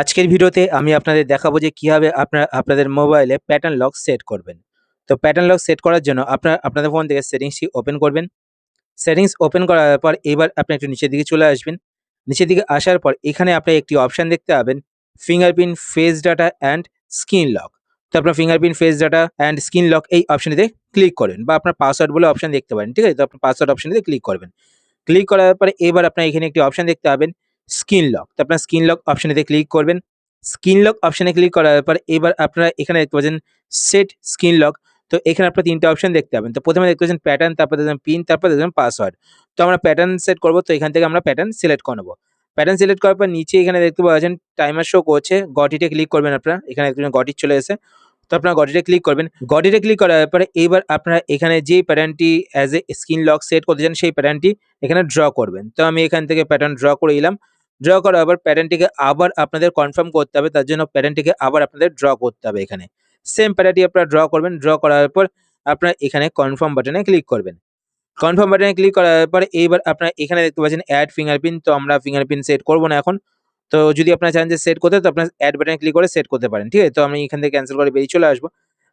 আজকের ভিডিওতে আমি আপনাদের দেখাবো যে কীভাবে আপনারা, আপনাদের মোবাইলে প্যাটার্ন লক সেট করবেন। তো প্যাটার্ন লক সেট করার জন্য আপনার, আপনাদের ফোন থেকে সেটিংসটি ওপেন করবেন। সেটিংস ওপেন করার পর এবার আপনি একটু নিচের দিকে চলে আসবেন। নিচের দিকে আসার পর এখানে আপনি একটি অপশন দেখতে পাবেন fingerprint face data and screen lock তো আপনার fingerprint face data and screen lock এই অপশনটিতে ক্লিক করবেন বা আপনার পাসওয়ার্ড বলে অপশন দেখতে পারেন, ঠিক আছে? তো আপনার পাসওয়ার্ড অপশনটিতে ক্লিক করবেন। ক্লিক করার পরে এবার আপনার এখানে একটি অপশন দেখতে পাবেন স্ক্রিন লক। তো আপনার স্ক্রিন লক অপশনেতে ক্লিক করবেন। স্ক্রিন লক অপশনে ক্লিক করার পর এবার আপনারা এখানে দেখতে পাচ্ছেন সেট স্ক্রিন লক তো এখানে আপনার তিনটে অপশন দেখতে পাবেন। তো প্রথমে দেখতে পাচ্ছেন প্যাটার্ন তারপর দেখবেন পিন তারপর দেখবেন পাসওয়ার্ড তো আমরা প্যাটার্ন সেট করব। তো এখান থেকে আমরা প্যাটার্ন সিলেক্ট করে নেব। প্যাটার্ন সিলেক্ট করার পর নিচে এখানে দেখতে পাচ্ছেন টাইমার শো করছে। গটিতে ক্লিক করবেন আপনারা। এখানে দেখতে গটি চলে এসে তো আপনারা গটিতে ক্লিক করবেন। গটিতে ক্লিক করার পরে এবার আপনারা এখানে যে প্যাটার্নটি as a screen lock set করতে চান, সেই প্যাটার্নটি এখানে ড্র করবেন। তো আমি এখান থেকে প্যাটার্ন ড্র করে এলাম ড্র করার আবার প্যাটার্নটিকে আবার আপনাদের কনফার্ম করতে হবে, তার জন্য প্যাটার্নটিকে আবার আপনাদের ড্র করতে হবে এখানে। সেম প্যাটার্নটি আপনারা ড্র করবেন ড্র করার পর আপনারা এখানে কনফার্ম বাটনে ক্লিক করবেন। কনফার্ম বাটনে ক্লিক করার পর এইবার আপনারা এখানে দেখতে পাচ্ছেন অ্যাড ফিঙ্গারপ্রিন্ট তো আমরা ফিঙ্গারপ্রিন্ট সেট করব না এখন। তো যদি আপনারা চান যে সেট করতে, তো আপনার অ্যাড বাটনে ক্লিক করে সেট করতে পারেন, ঠিক আছে? তো আমি এখান থেকে ক্যান্সেল করে বেরিয়ে চলে আসব।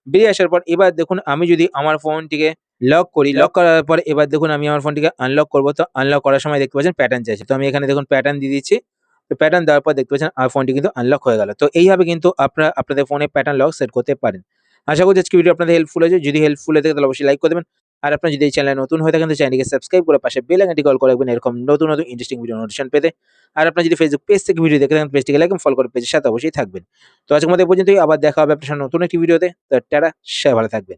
বেরিয়ে আসার পর এবার দেখুন আমি যদি আমার ফোনটিকে লক করি লক করার পর এবার দেখুন আমি আমার ফোনটিকে আনলক করব। তো আনলক করার সময় দেখতে পাচ্ছেন প্যাটার্ন চাইছে। তো আমি এখানে দেখুন প্যাটার্ন দিয়ে দিচ্ছি। তো প্যাটার্ন দেওয়ার পর দেখতে পাচ্ছেন আমার ফোনটি কিন্তু আনলক হয়ে গেল। তো এইভাবে কিন্তু আপনারা আপনাদের ফোনে প্যাটার্ন লক সেট করতে পারেন। আশা করছি আজকে ভিডিও আপনাদের হেল্পফুল হয়েছে। যদি হেল্পফুল হয়ে থাকে তাহলে অবশ্যই লাইক করে দেবেন। আর আপনার যদি এই চ্যানেলে নতুন হয়ে থাকেন তো চ্যানেলকে সাবস্ক্রাইব করে পাশে বেল আইকনটি কল করে রাখবেন, এরকম নতুন নতুন ইন্টারেস্টিং ভিডিও নোটিফিকেশন পেতে। আর আপনার যদি ফেসবুক পেজ থেকে ভিডিও দেখে থাকেন পেজটিকে লাইক ফলো করে পেজের সাথে অবশ্যই থাকবেন। তো আজকের মধ্যে পর্যন্তই, আবার দেখা হবে আপনার নতুন একটি ভিডিওতে তো টাটা, সবাই ভালো থাকবেন।